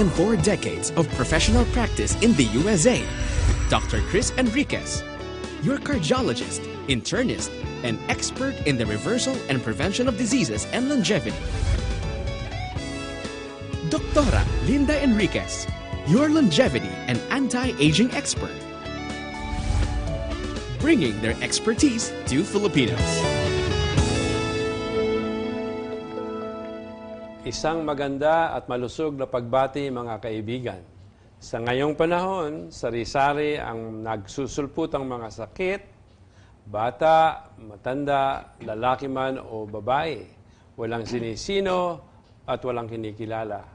than four decades of professional practice in the USA. Dr. Chris Enriquez, your cardiologist, internist, and expert in the reversal and prevention of diseases and longevity. Doctora Linda Enriquez, your longevity and anti-aging expert. Bringing their expertise to Filipinos. Isang maganda at malusog na pagbati mga kaibigan. Sa ngayong panahon, sari-sari ang nagsusulputang mga sakit, bata, matanda, lalaki man o babae. Walang sinisino at walang kinikilala.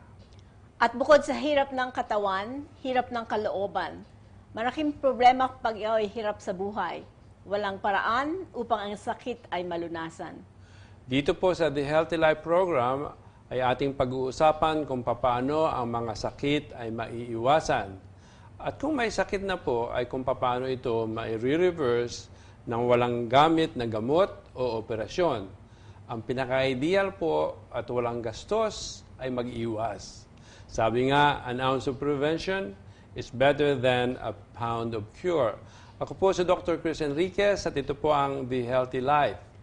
At bukod sa hirap ng katawan, hirap ng kalooban, malaking problema pag ikaw ay hirap sa buhay. Walang paraan upang ang sakit ay malunasan. Dito po sa The Healthy Life Program ay ating pag-uusapan kung paano ang mga sakit ay maiiwasan. At kung may sakit na po ay kung paano ito mai-reverse ng walang gamit na gamot o operasyon. Ang pinaka-ideal po at walang gastos ay mag-iwas. Sabi nga, an ounce of prevention is better than a pound of cure. Ako po si Dr. Chris Enriquez at ito po ang The Healthy Life.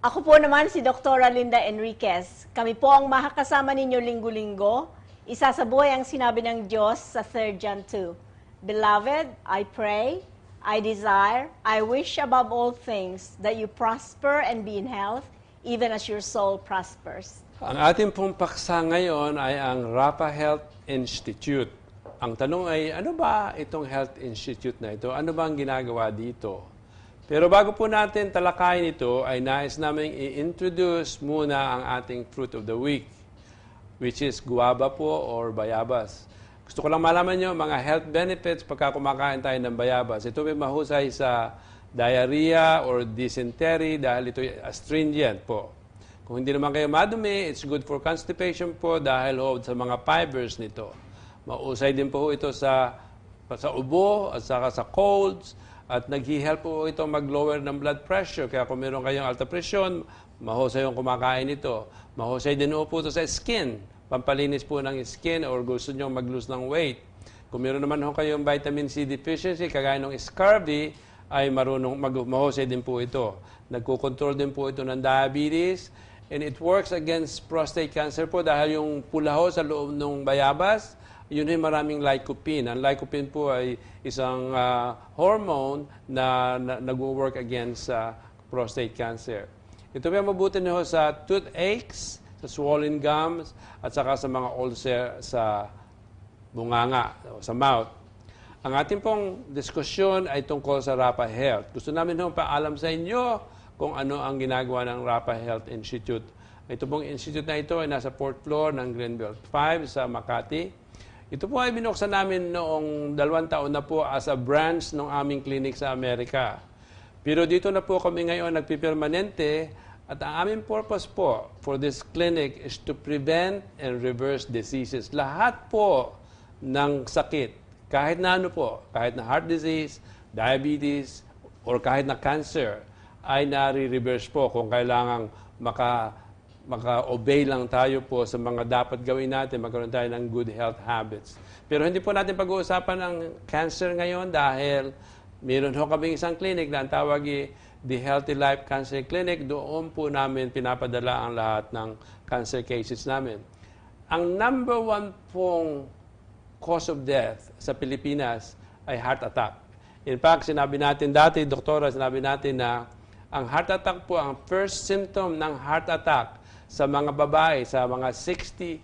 Ako po naman si Dr. Linda Enriquez. Kami po ang makakasama ninyo linggo-linggo. Isa sa buhay ang sinabi ng Diyos sa 3 John 2. Beloved, I pray, I desire, I wish above all things that you prosper and be in health, even as your soul prospers. Ang ating pong paksa ngayon ay ang Rapa Health Institute. Ang tanong ay, ano ba itong Health Institute na ito? Ano ba ang ginagawa dito? Pero bago po natin talakayin ito, ay nais namin i-introduce muna ang ating fruit of the week, which is guava po or bayabas. Gusto ko lang malaman nyo, mga health benefits pagka kumakain tayo ng bayabas. Ito ay mahusay sa diarrhea or dysentery dahil ito astringent po. Kung hindi naman kayo madumi, it's good for constipation po dahil ho sa mga fibers nito. Mausay din po ito sa sa ubo at saka sa colds at naghi-help po ito mag-lower ng blood pressure. Kaya kung meron kayong alta presyon, mahusay yung kumakain ito. Mahusay din po ito sa skin. Pampalinis po ng skin or gusto nyo mag-lose ng weight. Kung meron naman ho kayong vitamin C deficiency, kagaya ng scurvy, ay marunong mag mahusay din po ito. Nagko-control din po ito ng diabetes and it works against prostate cancer po dahil yung pula ho sa loob ng bayabas, yun ay maraming lycopene. Ang lycopene po ay isang ah, hormone na, na nag-work against sa prostate cancer. Ito po mabuti na ho sa toothaches, sa swollen gums, at saka sa mga ulcer sa bunganga, o sa mouth. Ang ating pong diskusyon ay tungkol sa Rapa Health. Gusto namin hong paalam sa inyo kung ano ang ginagawa ng Rapa Health Institute. Ito pong institute na ito ay nasa fourth floor ng Greenbelt 5 sa Makati. Ito po ay binuksan namin noong dalawang taon na po as a branch ng aming clinic sa Amerika. Pero dito na po kami ngayon nagpipermanente at ang aming purpose po for this clinic is to prevent and reverse diseases. Lahat po ng sakit, kahit na ano po, kahit na heart disease, diabetes, or kahit na cancer, ay nare-reverse po kung kailangang maka maka-obey lang tayo po sa mga dapat gawin natin, magkaroon tayo ng good health habits. Pero hindi po natin pag-uusapan ang cancer ngayon dahil meron ho kaming isang clinic na ang tawag The Healthy Life Cancer Clinic. Doon po namin pinapadala ang lahat ng cancer cases namin. Ang number one pong cause of death sa Pilipinas ay heart attack. In fact, sinabi natin dati, doktora, sinabi natin na ang heart attack po, ang first symptom ng heart attack sa mga babae, sa mga 63%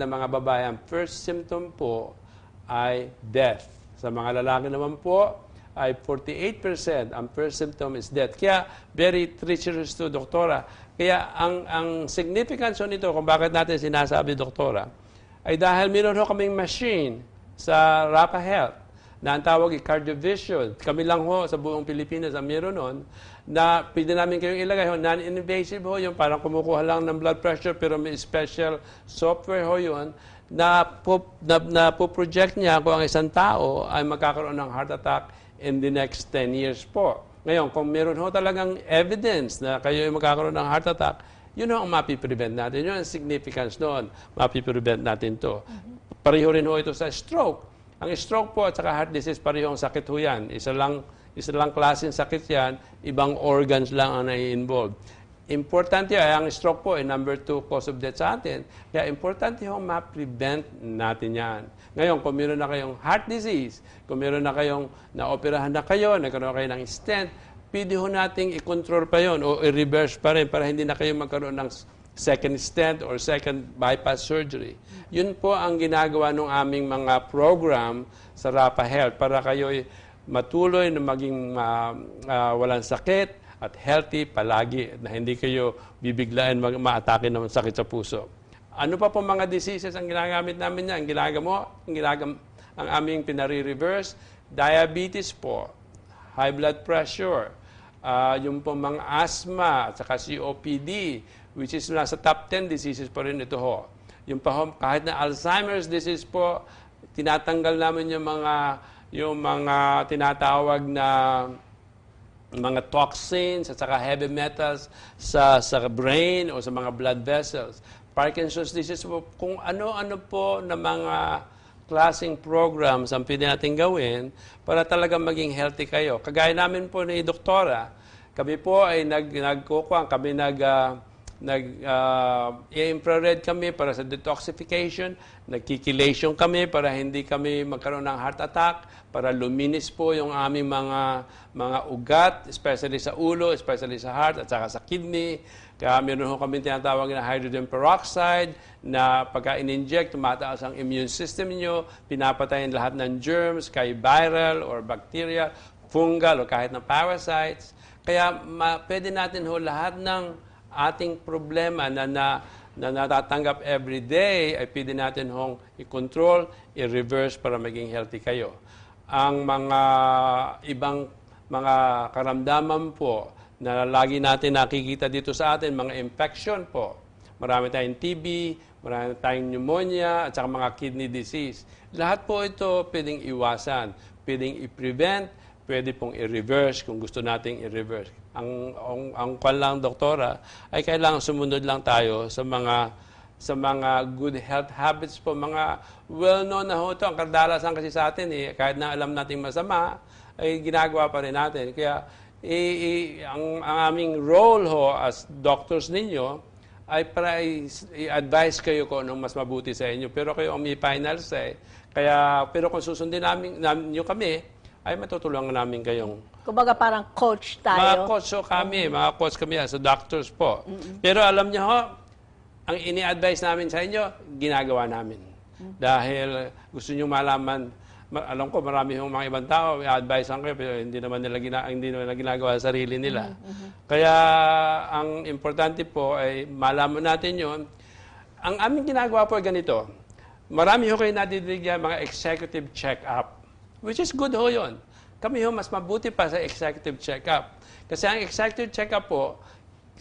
na mga babae, ang first symptom po ay death. Sa mga lalaki naman po, ay 48%. Ang first symptom is death. Kaya, very treacherous to, doktora. Kaya, ang, ang significance nito, kung bakit natin sinasabi, doktora, ay dahil meron ho kaming machine sa Rapa Health na ang tawag ay cardiovision. Kami lang ho sa buong Pilipinas ang meron nun na pwede namin kayong ilagay ho, non-invasive ho yung parang kumukuha lang ng blood pressure pero may special software ho yun na, po, na, na po-project niya kung ang isang tao ay magkakaroon ng heart attack in the next 10 years po. Ngayon, kung meron ho talagang evidence na kayo ay magkakaroon ng heart attack, Yun ang mapiprevent natin. Yun ang significance noon. Mapiprevent natin to. Pareho rin ho ito sa stroke. Ang stroke po at saka heart disease, pareho ang sakit ho yan. Isa lang, isa lang klaseng sakit yan, ibang organs lang ang nai-involve. Importante ay ang stroke po ay number two cause of death sa atin. Kaya importante ho ma-prevent natin yan. Ngayon, kung meron na kayong heart disease, kung meron na kayong naoperahan na kayo, nagkaroon kayo ng stent, pwede ho nating i-control pa yon o i-reverse pa rin para hindi na kayo magkaroon ng second stent or second bypass surgery. Yun po ang ginagawa ng aming mga program sa Rapa Health para kayo matuloy na maging ah, ah, walang sakit at healthy palagi na hindi kayo bibiglain mag maatake ng sakit sa puso. Ano pa po mga diseases ang ginagamit namin niya? Ang ginagamo, ang ginagam, ang aming pinare-reverse, diabetes po, high blood pressure, ah, yung po mga asthma, at saka COPD, which is nasa top 10 diseases pa rin ito ho. Yung pa kahit na Alzheimer's disease po, tinatanggal namin yung mga yung mga tinatawag na mga toxins at saka heavy metals sa sa brain o sa mga blood vessels. Parkinson's disease po, kung ano-ano po na mga klaseng programs ang pwede natin gawin para talaga maging healthy kayo. Kagaya namin po ni Doktora, kami po ay nag, nagkukuha, kami nag, ah, nag ah, infrared kami para sa detoxification, nagkikilation kami para hindi kami magkaroon ng heart attack, para luminis po yung aming mga mga ugat, especially sa ulo, especially sa heart at saka sa kidney. Kaya meron ho kami tinatawag na hydrogen peroxide na pagka in-inject, tumataas ang immune system niyo, pinapatayin lahat ng germs, kay viral or bacteria, fungal o kahit ng parasites. Kaya ma- pwede natin ho lahat ng ating problema na, na, na natatanggap every day ay pwede natin hong i-control, i-reverse para maging healthy kayo. Ang mga ibang mga karamdaman po na lagi natin nakikita dito sa atin, mga infection po. Marami tayong TB, marami tayong pneumonia, at saka mga kidney disease. Lahat po ito pwedeng iwasan, pwedeng i-prevent, pwede pong i-reverse kung gusto nating i-reverse. Ang, ang, ang kwan lang, doktora, ay kailangan sumunod lang tayo sa mga sa mga good health habits po, mga well-known na ho ito. Ang kadalasan kasi sa atin, eh, kahit na alam nating masama, ay ginagawa pa rin natin. Kaya i- i- ang, ang aming role ho as doctors ninyo ay para i-advise kayo kung anong mas mabuti sa inyo. Pero kayo ang may final say. Kaya, pero kung susundin namin, namin nyo kami, ay matutulungan namin kayong Kumbaga parang coach mga tayo. coach ho kami, mga coach kami as doctors po. Pero alam niyo ho, ang ini-advise namin sa inyo, ginagawa namin. Dahil gusto niyo malaman, ma- alam ko marami hong mga ibang tao, i-advise ang kayo, pero hindi naman nila, gina, hindi naman nila ginagawa sa sarili nila. Kaya ang importante po ay malaman natin yon. Ang aming ginagawa po ay ganito. Marami ho kayo nadidinig yan, mga executive check-up. Which is good ho yun. Kami ho, mas mabuti pa sa executive check-up. Kasi ang executive check-up po,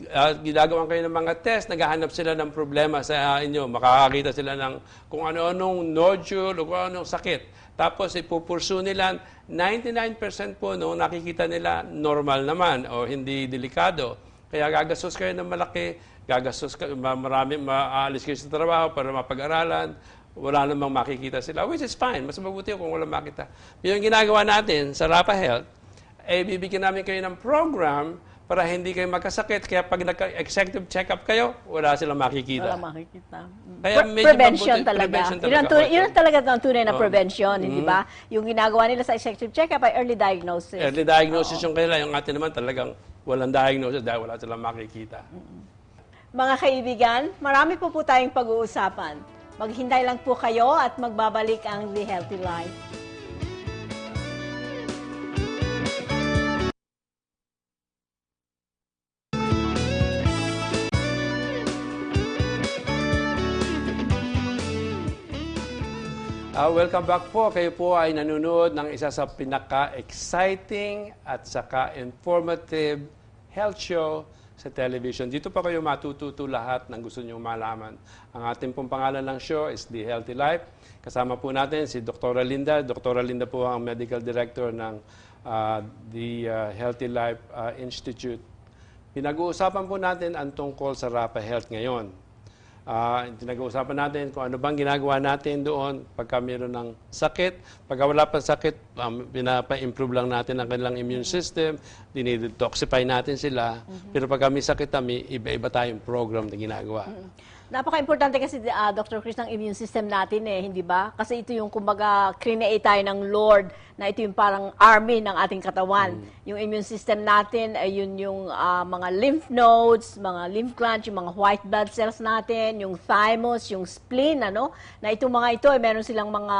uh, ginagawa kayo ng mga test, naghahanap sila ng problema sa inyo. Makakakita sila ng kung ano-anong nodule o kung anong sakit. Tapos ipupursu nila, 99% po no, nakikita nila normal naman o hindi delikado. Kaya gagastos kayo ng malaki, gagastos ma- marami, maaalis kayo sa trabaho para mapag-aralan, wala namang makikita sila, which is fine. Mas mabuti kung wala makita. Yung ginagawa natin sa Rapa Health, eh, bibigyan namin kayo ng program para hindi kayo magkasakit. Kaya pag nagka-executive check-up kayo, wala silang makikita. Wala makikita. Kaya Pre- prevention mabuti- talaga. prevention Yun ang, talaga. tunay, yun ang talaga ang tunay na Oo. prevention, Mm-hmm. hindi ba? Yung ginagawa nila sa executive check-up ay early diagnosis. Early diagnosis yung kanila. Yung atin naman talagang walang diagnosis dahil wala silang makikita. Mga kaibigan, marami po po tayong pag-uusapan. Maghintay lang po kayo at magbabalik ang The Healthy Life. Ah, welcome back po. Kayo po ay nanonood ng isa sa pinaka-exciting at saka informative health show sa television. Dito pa kayo matututo lahat ng gusto nyo malaman. Ang ating pong pangalan ng show is The Healthy Life. Kasama po natin si Dr. Linda. Dr. Linda po ang medical director ng ah, The ah, Healthy Life ah, Institute Pinag-uusapan po natin ang tungkol sa Rapa Health ngayon. Ah, pinag-uusapan natin kung ano bang ginagawa natin doon pagka mayroon ng sakit. Pagka wala pa sakit, um, pinapa-improve lang natin ang kanilang immune system, dinidetoxify natin sila. Pero pagka may sakit kami, iba-iba tayong program na ginagawa. Napaka-importante kasi, ah, Dr. Chris, ng immune system natin eh, hindi ba? Kasi ito yung, kumbaga, create tayo ng Lord, na ito yung parang army ng ating katawan. Yung immune system natin, ay yun yung ah, mga lymph nodes, mga lymph glands, yung mga white blood cells natin, yung thymus, yung spleen, ano? Na itong mga ito, ay meron silang mga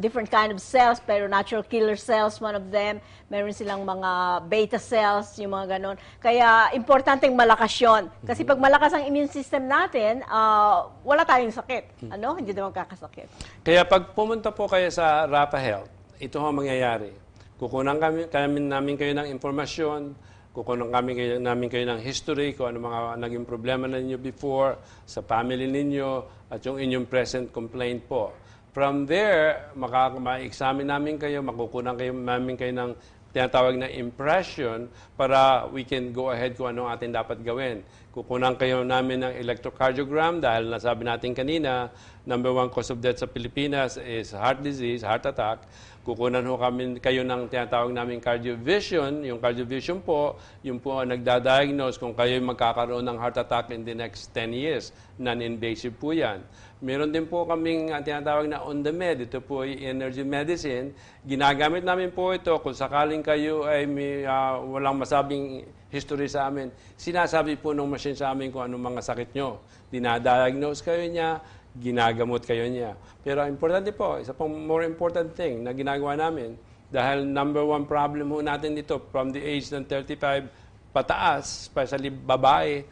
different kind of cells, pero natural killer cells, one of them. Meron silang mga beta cells, yung mga ganon. Kaya, importanteng malakas yun. Kasi pag malakas ang immune system natin, ah, wala tayong sakit. Ano? Hindi naman kakasakit. Kaya pag pumunta po kayo sa Rapa Health, ito ang mangyayari. Kukunan kami, kami namin kayo ng informasyon, kukunan kami kayo, namin kayo ng history, kung ano mga naging problema na ninyo before, sa family ninyo, at yung inyong present complaint po. From there, maka- ma-examine namin kayo, makukunan kayo, namin kayo ng tinatawag na impression para we can go ahead kung ano atin dapat gawin. Kukunan kayo namin ng electrocardiogram dahil nasabi natin kanina, number one cause of death sa Pilipinas is heart disease, heart attack. Kukunan ho kami kayo ng tinatawag namin cardiovision. Yung cardiovision po, yung po ang nagda-diagnose kung kayo magkakaroon ng heart attack in the next 10 years. Non-invasive po yan. Meron din po kaming uh, tinatawag na on the med. Ito po ay energy medicine. Ginagamit namin po ito kung sakaling kayo ay may, ah, walang masabing history sa amin. Sinasabi po ng machine sa amin kung anong mga sakit nyo. Dinadiagnose kayo niya, ginagamot kayo niya. Pero importante po, isa pong more important thing na ginagawa namin, dahil number one problem ho natin dito from the age ng 35 pataas, especially babae,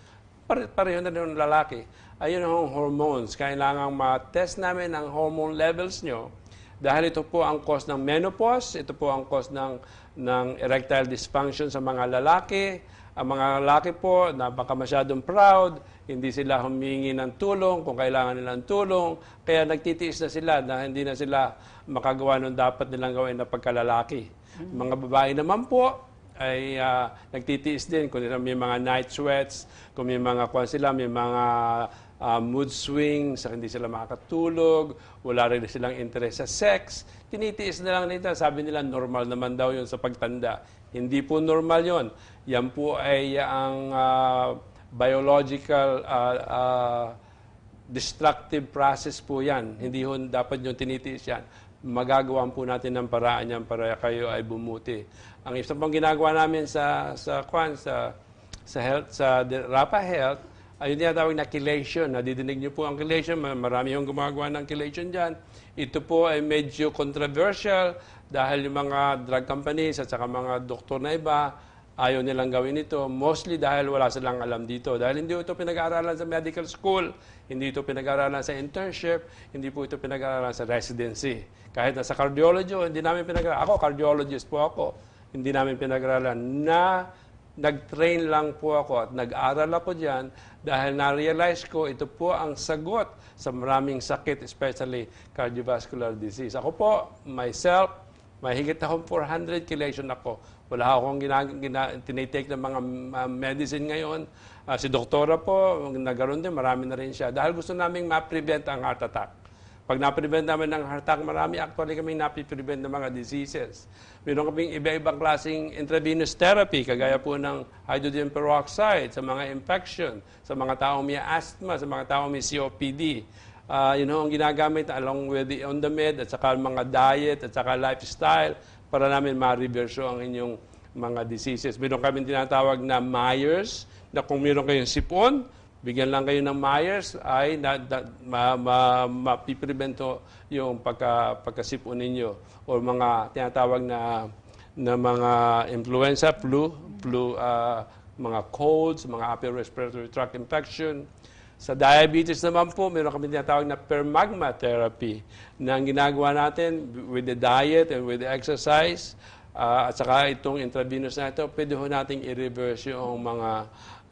pare pareho na rin lalaki. Ayun ang hormones. Kailangan ma-test namin ang hormone levels nyo dahil ito po ang cause ng menopause, ito po ang cause ng, ng erectile dysfunction sa mga lalaki. Ang mga lalaki po, napaka masyadong proud, hindi sila humingi ng tulong kung kailangan nilang tulong, kaya nagtitiis na sila na hindi na sila makagawa ng dapat nilang gawin na pagkalalaki. Mga babae naman po, ay ah, nagtitiis din kung may mga night sweats, kung may mga kung sila, may mga ah, mood swings, hindi sila makakatulog, wala rin silang interest sa sex, tinitiis na lang nila. Sabi nila, normal naman daw yun sa pagtanda. Hindi po normal yon. Yan po ay ang ah, biological ah, ah, destructive process po yan. Hindi ho dapat yung tinitiis yan. Magagawan po natin ng paraan yan para kayo ay bumuti. Ang isa pang ginagawa namin sa sa kwan sa sa health sa Rapa Health ay yung tinatawag na chelation. Nadidinig niyo po ang chelation. Ma- Marami yung gumagawa ng chelation dyan. Ito po ay medyo controversial dahil yung mga drug companies at saka mga doktor na iba ayaw nilang gawin ito. Mostly dahil wala silang alam dito. Dahil hindi ito pinag-aaralan sa medical school, hindi ito pinag-aaralan sa internship, hindi po ito pinag-aaralan sa residency. Kahit na sa cardiology, hindi namin pinag-aaralan. Ako, cardiologist po ako. Hindi namin pinag-aaralan na nag-train lang po ako at nag-aral ako diyan dahil na-realize ko ito po ang sagot sa maraming sakit, especially cardiovascular disease. Ako po, myself, mahigit akong 400 chelation ako. Wala akong gina, gina, tinitake ng mga uh, medicine ngayon. Ah, si doktora po, nagkaroon din, marami na rin siya. Dahil gusto namin ma-prevent ang heart attack. Pag na-prevent namin ng heart attack, marami actually kami na-prevent ng mga diseases. Meron kaming iba-ibang klaseng intravenous therapy, kagaya po ng hydrogen peroxide sa mga infection, sa mga taong may asthma, sa mga taong may COPD. Ah, yun ho ang ginagamit along with the on the med at saka mga diet at saka lifestyle para namin ma-reverse ang inyong mga diseases. Meron kami tinatawag na Myers, na kung meron kayong sipon, bigyan lang kayo ng Myers, ay na, na, ma, ma, mapiprevento yung pagka, pagkasipon ninyo o mga tinatawag na na mga influenza, flu, flu ah, mga colds, mga upper respiratory tract infection. Sa diabetes naman po, meron kami tinatawag na permagma therapy na ang ginagawa natin with the diet and with the exercise ah, at saka itong intravenous na ito, pwede ho nating i-reverse yung mga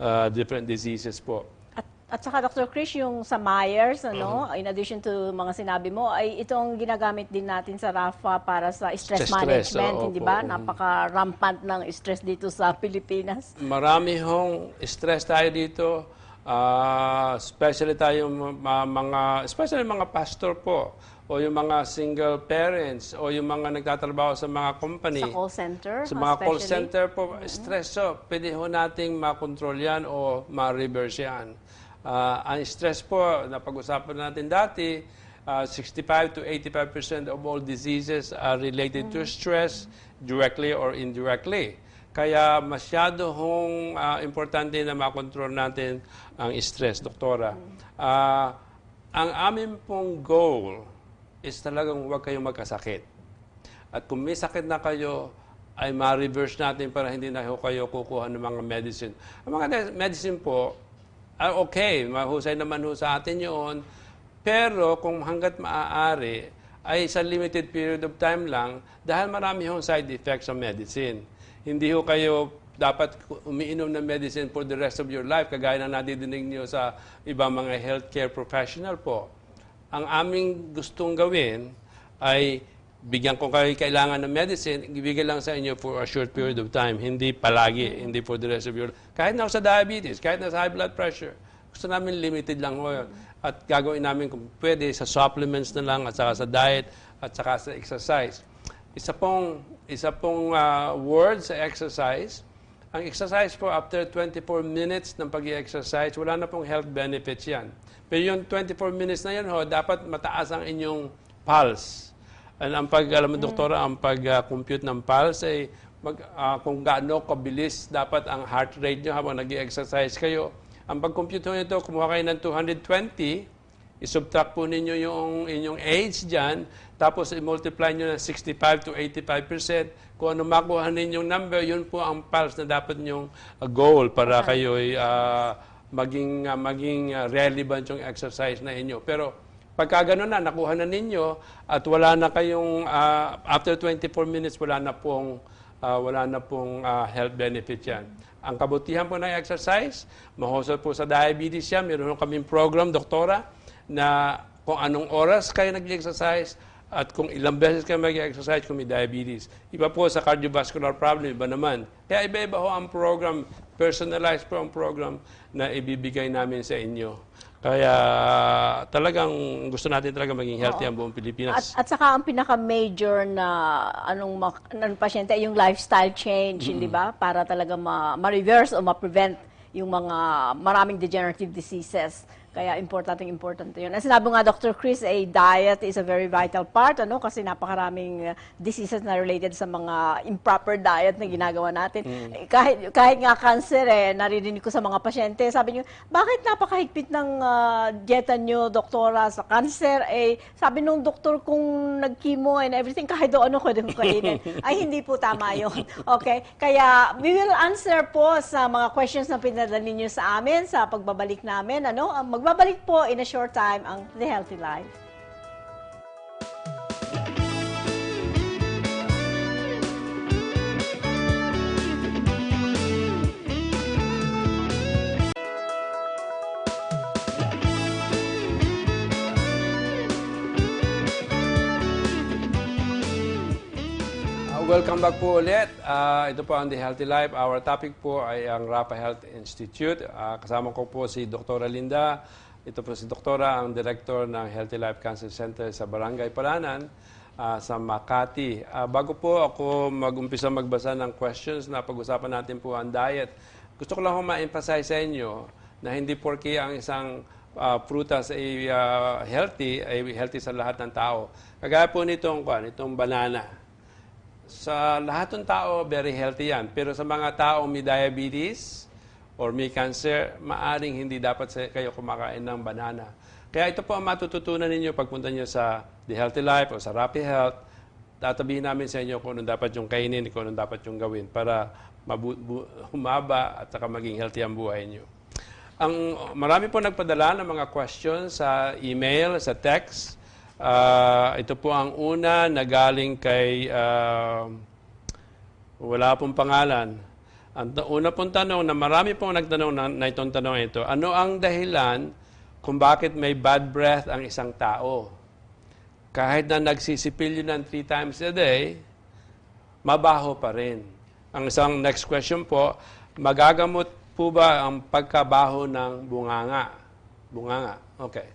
ah, different diseases po. At, At saka Dr. Chris, yung sa Myers, ano, Mm-hmm. in addition to mga sinabi mo, ay itong ginagamit din natin sa RAFA para sa stress, Sa stress, management, oo, hindi ba? oo. Napaka-rampant ng stress dito sa Pilipinas. Marami hong stress tayo dito. Ah, especially tayo ma- mga especially mga pastor po o yung mga single parents o yung mga nagtatrabaho sa mga company. Sa call center, Sa mga call especially. center po, stress so, pwede ho nating makontrol yan o ma-reverse yan. Ah, ang stress po, napag-usapan natin dati, ah, 65 to 85% of all diseases are related to stress, directly or indirectly. Kaya masyado hong ah, importante na makontrol natin ang stress, doktora. Ah, ang amin pong goal is talagang huwag kayong magkasakit. At kung may sakit na kayo, ay ma-reverse natin para hindi na kayo kukuha ng mga medicine. Ang mga medicine po, ah, okay, mahusay naman ho sa atin yun. Pero kung hanggat maaari, ay sa limited period of time lang dahil marami hong side effects sa medicine. Hindi ho kayo dapat umiinom ng medicine for the rest of your life, kagaya na nadidinig niyo sa ibang mga healthcare professional po ang aming gustong gawin ay bigyan ko kayo kailangan ng medicine, ibigay lang sa inyo for a short period of time, hindi palagi, hindi for the rest of your Kahit na sa diabetes, kahit na sa high blood pressure, gusto namin limited lang ho yun. At gagawin namin kung pwede sa supplements na lang at saka sa diet at saka sa exercise. Isa pong, isa pong ah, word sa exercise, ang exercise po, after 24 minutes ng pag exercise wala na pong health benefits yan. Pero yung 24 minutes na yan, ho, dapat mataas ang inyong pulse. And ang pag, alam mo, doktora, ang pag-compute ng pulse ay mag, ah, kung gaano kabilis dapat ang heart rate nyo habang nag exercise kayo. Ang pag-compute nito, kumuha kayo ng 220, isubtract po ninyo yung inyong age dyan, tapos i-multiply nyo ng 65 to 85%. Kung ano makuha ninyong number, yun po ang pulse na dapat nyong uh, goal para kayo ay uh, maging, uh, maging uh, relevant yung exercise na inyo. Pero pagka gano'n na, nakuha na ninyo at wala na kayong, uh, after 24 minutes, wala na pong, uh, wala na pong uh, health benefit yan. Ang kabutihan po ng exercise, mahusay po sa diabetes yan. Meron kaming program, doktora, na kung anong oras kayo nag-exercise at kung ilang beses kayo mag-exercise kung may diabetes. Iba po sa cardiovascular problem, iba naman. Kaya iba-iba ho ang program, personalized po ang program na ibibigay namin sa inyo. Kaya talagang gusto natin talaga maging healthy ang buong At, Pilipinas. at saka ang pinaka-major na anong mak- ng pasyente ay yung lifestyle change, hindi ba? Para talaga ma- ma-reverse o ma-prevent yung mga maraming degenerative diseases. Kaya importante importante yun. Ang sinabi nga Dr. Chris, a diet is a very vital part, ano? Kasi napakaraming uh, diseases na related sa mga improper diet na ginagawa natin. Eh, kahit, kahit nga cancer, eh, naririnig ko sa mga pasyente, sabi niyo, bakit napakahigpit ng uh, dieta niyo, doktora, sa cancer? Eh, sabi nung doktor kung nag-chemo and everything, kahit doon ano pwede ko kainin. Ay, hindi po tama yun. Okay? Kaya, we will answer po sa mga questions na pinadala ninyo sa amin sa pagbabalik namin. Ano? Ang Magbabalik po in a short time ang The Healthy Life. Welcome back po ulit. Uh, ito po ang The Healthy Life. Our topic po ay ang Rapa Health Institute. Uh, kasama ko po si Dr. Linda. Ito po si Doktora, ang Director ng Healthy Life Cancer Center sa Barangay Palanan uh, sa Makati. Uh, bago po ako mag-umpisa magbasa ng questions na pag-usapan natin po ang diet, gusto ko lang ma-emphasize sa inyo na hindi porke ang isang uh, prutas ay uh, healthy, ay healthy sa lahat ng tao. Kagaya po nitong, itong banana sa lahat ng tao, very healthy yan. Pero sa mga taong may diabetes or may cancer, maaring hindi dapat kayo kumakain ng banana. Kaya ito po ang matututunan ninyo pagpunta nyo sa The Healthy Life o sa Rapid Health. Tatabihin namin sa inyo kung anong dapat yung kainin, kung anong dapat yung gawin para humaba at saka maging healthy ang buhay nyo. Ang marami po nagpadala ng mga questions sa email, sa text. Ah, ito po ang una na galing kay ah, wala pong pangalan. Ang una pong tanong na marami pong nagtanong na, na itong tanong ito, ano ang dahilan kung bakit may bad breath ang isang tao? Kahit na nagsisipilyo ng three times a day, mabaho pa rin. Ang isang next question po, magagamot po ba ang pagkabaho ng bunganga? Bunganga, okay.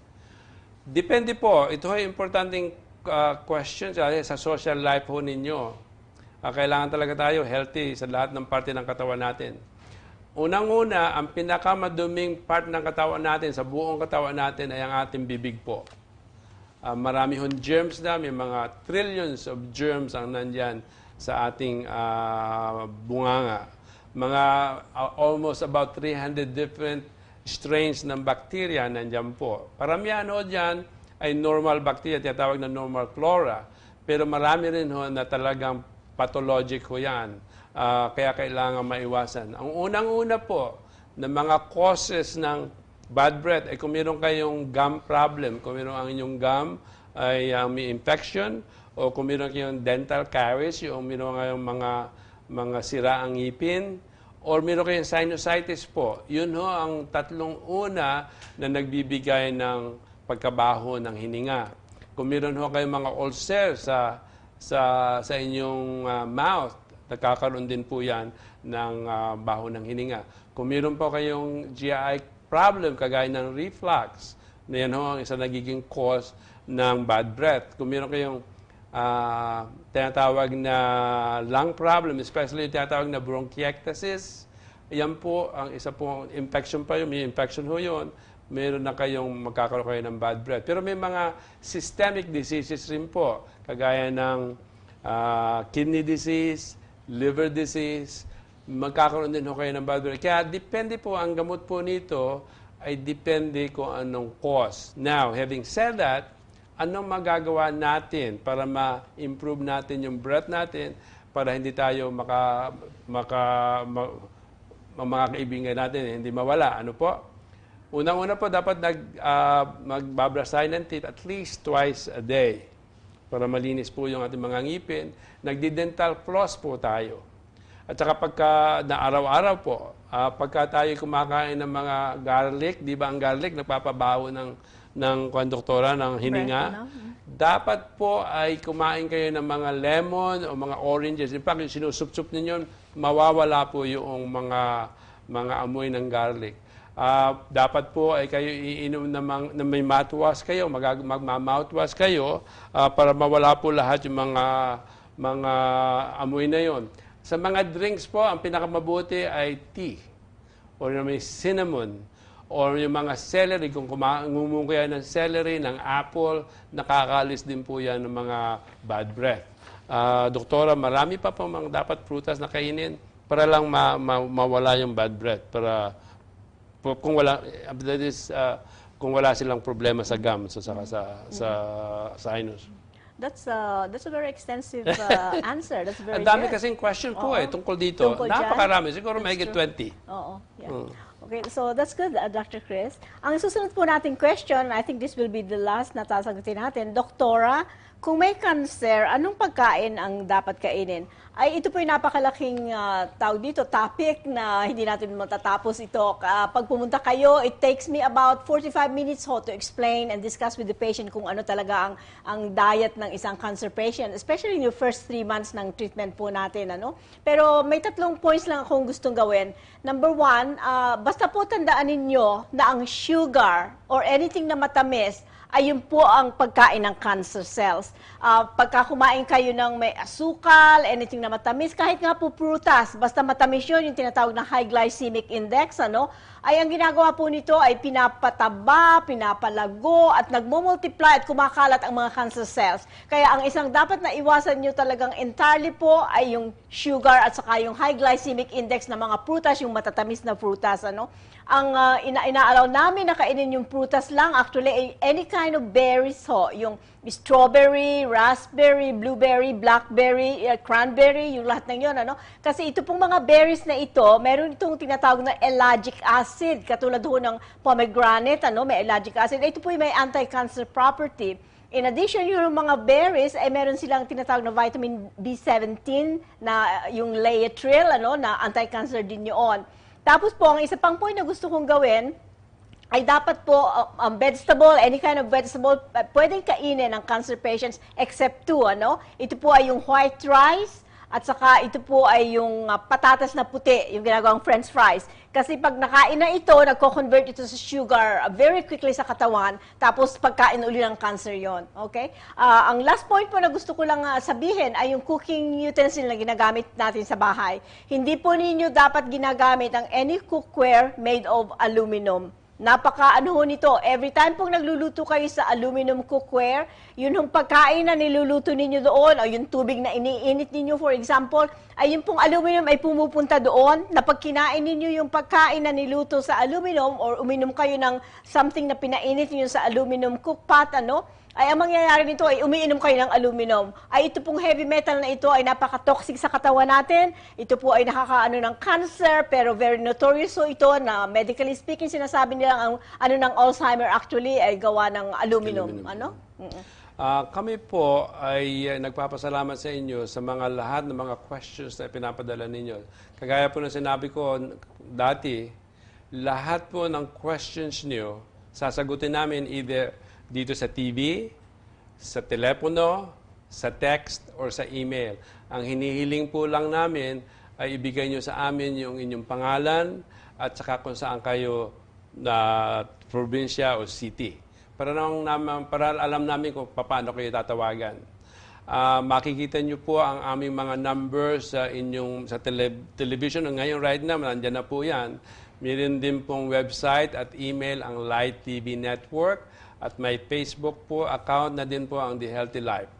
Depende po. Ito ay importanteng uh, question sa, sa social life ho ninyo. Ah, kailangan talaga tayo healthy sa lahat ng parte ng katawan natin. Unang-una, ang pinakamaduming part ng katawan natin, sa buong katawan natin, ay ang ating bibig po. Ah, marami hong germs na, may mga trillions of germs ang nandyan sa ating ah, bunganga. Mga ah, almost about 300 different strains ng bacteria nandyan po. Paramihan ho dyan ay normal bacteria, tinatawag na normal flora. Pero marami rin ho na talagang pathologic ho yan. Ah, kaya kailangan maiwasan. Ang unang-una po, na mga causes ng bad breath, ay kung meron kayong gum problem, kung meron ang inyong gum ay ah, may infection, o kung meron kayong dental caries, yung meron kayong mga, mga sira ang ngipin, or meron kayong sinusitis po. Yun ho ang tatlong una na nagbibigay ng pagkabaho ng hininga. Kung meron ho kayong mga ulcer sa sa sa inyong ah, mouth, nagkakaroon din po 'yan ng ah, baho ng hininga. Kung meron po kayong GI problem kagaya ng reflux, na yan ho ang isa nagiging cause ng bad breath. Kung meron kayong ah, tinatawag na lung problem, especially yung tinatawag na bronchiectasis, yan po ang isa po infection pa yun, may infection ho yun, meron na kayong magkakaroon kayo ng bad breath. Pero may mga systemic diseases rin po, kagaya ng ah, kidney disease, liver disease, magkakaroon din ho kayo ng bad breath. Kaya depende po, ang gamot po nito ay depende kung anong cause. Now, having said that, anong magagawa natin para ma-improve natin yung breath natin para hindi tayo maka, maka, ma, mga kaibigan natin hindi mawala. Ano po? Unang-una po, dapat nag, uh, magbabrush tayo ng teeth at least twice a day para malinis po yung ating mga ngipin. Nagdi-dental floss po tayo. At saka pagka na araw-araw po, ah, pagka tayo kumakain ng mga garlic, di ba ang garlic nagpapabaho ng ng konduktora ng hininga. No? Dapat po ay kumain kayo ng mga lemon o mga oranges. In fact, sinusup-sup ninyo, mawawala po yung mga mga amoy ng garlic. Ah, dapat po ay kayo iinom na, mang, na may mouthwash kayo, mag, magma-mouthwash kayo ah, para mawala po lahat yung mga mga amoy na yon. Sa mga drinks po, ang pinakamabuti ay tea or may cinnamon or yung mga celery, kung kumangumong kayo ng celery, ng apple, nakakalis din po yan ng mga bad breath. Ah, doktora, marami pa po mga dapat prutas na kainin para lang ma- ma- mawala yung bad breath. Para kung wala, that is, ah, kung wala silang problema sa gums at saka sa, sa sinus. That's a, that's a very extensive uh, answer. That's very Ang dami good. kasing question po Oo. eh, tungkol dito. Tungkol dyan. Napakarami, siguro may true. 20. Oo. Yeah. Mm. Okay, so that's good, uh, Dr. Chris. Ang susunod po nating question, I think this will be the last na sasagutin natin. Doktora, kung may cancer, anong pagkain ang dapat kainin? Ay, ito po yung napakalaking uh, tawag dito, topic na hindi natin matatapos ito. Uh, pag pumunta kayo, it takes me about 45 minutes ho to explain and discuss with the patient kung ano talaga ang, ang diet ng isang cancer patient, especially in your first three months ng treatment po natin. Ano? Pero may tatlong points lang akong gustong gawin. Number one, ah, basta po tandaan ninyo na ang sugar or anything na matamis ay yun po ang pagkain ng cancer cells. Ah, pagka kumain kayo ng may asukal, anything na matamis, kahit nga po prutas, basta matamis yun, yung tinatawag na high glycemic index, ano, ay ang ginagawa po nito ay pinapataba, pinapalago, at nagmumultiply at kumakalat ang mga cancer cells. Kaya ang isang dapat na iwasan nyo talagang entirely po ay yung sugar at saka yung high glycemic index ng mga prutas, yung matatamis na prutas, ano. Ang ah, ina inaalaw namin na kainin yung prutas lang, actually, any kind of berries ho, yung strawberry, raspberry, blueberry, blackberry, eh, cranberry, yung lahat ng yun, ano? Kasi ito pong mga berries na ito, meron itong tinatawag na ellagic acid, katulad ho ng pomegranate, ano? May ellagic acid. Ito po yung may anti-cancer property. In addition, yung mga berries, ay meron silang tinatawag na vitamin B17 na uh, yung Laetrile, ano, na anti-cancer din yun. Tapos po, ang isa pang point na gusto kong gawin, ay dapat po uh, ang vegetable, any kind of vegetable, uh, pwedeng kainin ng cancer patients except two, ano? Ito po ay yung white rice, at saka ito po ay yung uh, patatas na puti, yung ginagawang french fries. Kasi pag nakain na ito, nagko-convert ito sa sugar uh, very quickly sa katawan, tapos pagkain uli ng cancer yon Okay? Ah, ang last point po na gusto ko lang uh, sabihin ay yung cooking utensil na ginagamit natin sa bahay. Hindi po ninyo dapat ginagamit ang any cookware made of aluminum. Napaka ano ho nito, every time pong nagluluto kayo sa aluminum cookware, yun hong pagkain na niluluto ninyo doon, o yung tubig na iniinit ninyo, for example, ay yung pong aluminum ay pumupunta doon, na pag kinain ninyo yung pagkain na niluto sa aluminum, or uminom kayo ng something na pinainit ninyo sa aluminum cookpot, ano, ay ang mangyayari nito ay umiinom kayo ng aluminum. Ay ito pong heavy metal na ito ay napaka-toxic sa katawan natin. Ito po ay nakakaano ng cancer pero very notorious so ito na medically speaking sinasabi nila ang ano ng Alzheimer actually ay gawa ng aluminum. Aluminum. Ano? Mm-mm. Ah, kami po ay uh, nagpapasalamat sa inyo sa mga lahat ng mga questions na pinapadala ninyo. Kagaya po ng sinabi ko dati, lahat po ng questions niyo sasagutin namin either dito sa TV, sa telepono, sa text, or sa email. Ang hinihiling po lang namin ay ibigay nyo sa amin yung inyong pangalan at saka kung saan kayo na probinsya o city. Para, naman, para alam namin kung paano kayo tatawagan. Ah, makikita nyo po ang aming mga numbers sa inyong sa tele- television. Ngayon, right now, nandiyan na po yan. Meron din pong website at email ang Light TV Network at may Facebook po account na din po ang The Healthy Life.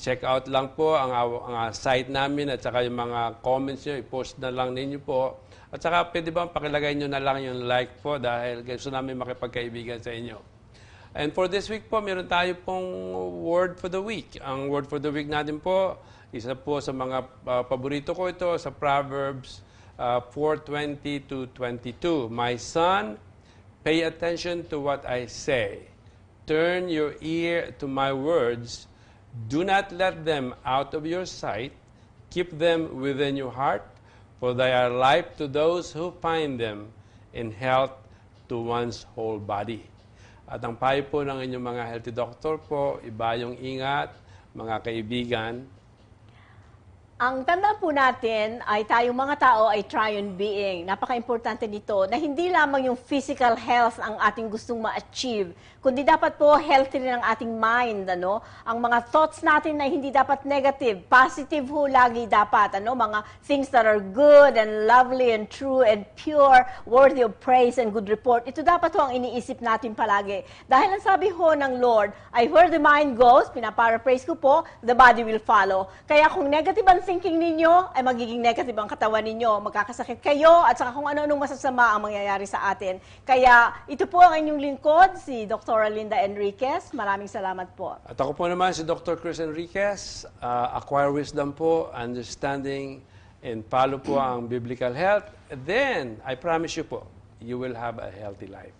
Check out lang po ang, ang ah, site namin at saka yung mga comments nyo, i-post na lang ninyo po. At saka pwede ba pakilagay nyo na lang yung like po dahil gusto namin makipagkaibigan sa inyo. And for this week po, meron tayo pong word for the week. Ang word for the week natin po, isa po sa mga uh, paborito ko ito sa Proverbs uh, 4:20 to 22. My son, pay attention to what I say. Turn your ear to my words. Do not let them out of your sight. Keep them within your heart, for they are life to those who find them, in health to one's whole body. At ang payo po ng inyong mga healthy doctor po, iba yung ingat, mga kaibigan, Ang tanda po natin ay tayong mga tao ay triune being. Napaka-importante nito na hindi lamang yung physical health ang ating gustong ma-achieve, kundi dapat po healthy rin ang ating mind, ano? Ang mga thoughts natin na hindi dapat negative, positive ho lagi dapat, ano? Mga things that are good and lovely and true and pure, worthy of praise and good report. Ito dapat ho ang iniisip natin palagi. Dahil ang sabi ho ng Lord, ay where the mind goes, pinaparaphrase ko po, the body will follow. Kaya kung negative ang thinking ninyo, ay magiging negative ang katawan ninyo. Magkakasakit kayo at saka kung ano-anong masasama ang mangyayari sa atin. Kaya ito po ang inyong lingkod, si Dr. Linda Enriquez. Maraming salamat po. At ako po naman si Dr. Chris Enriquez, uh, acquire wisdom po, understanding, and follow po ang biblical health. Then, I promise you po, you will have a healthy life.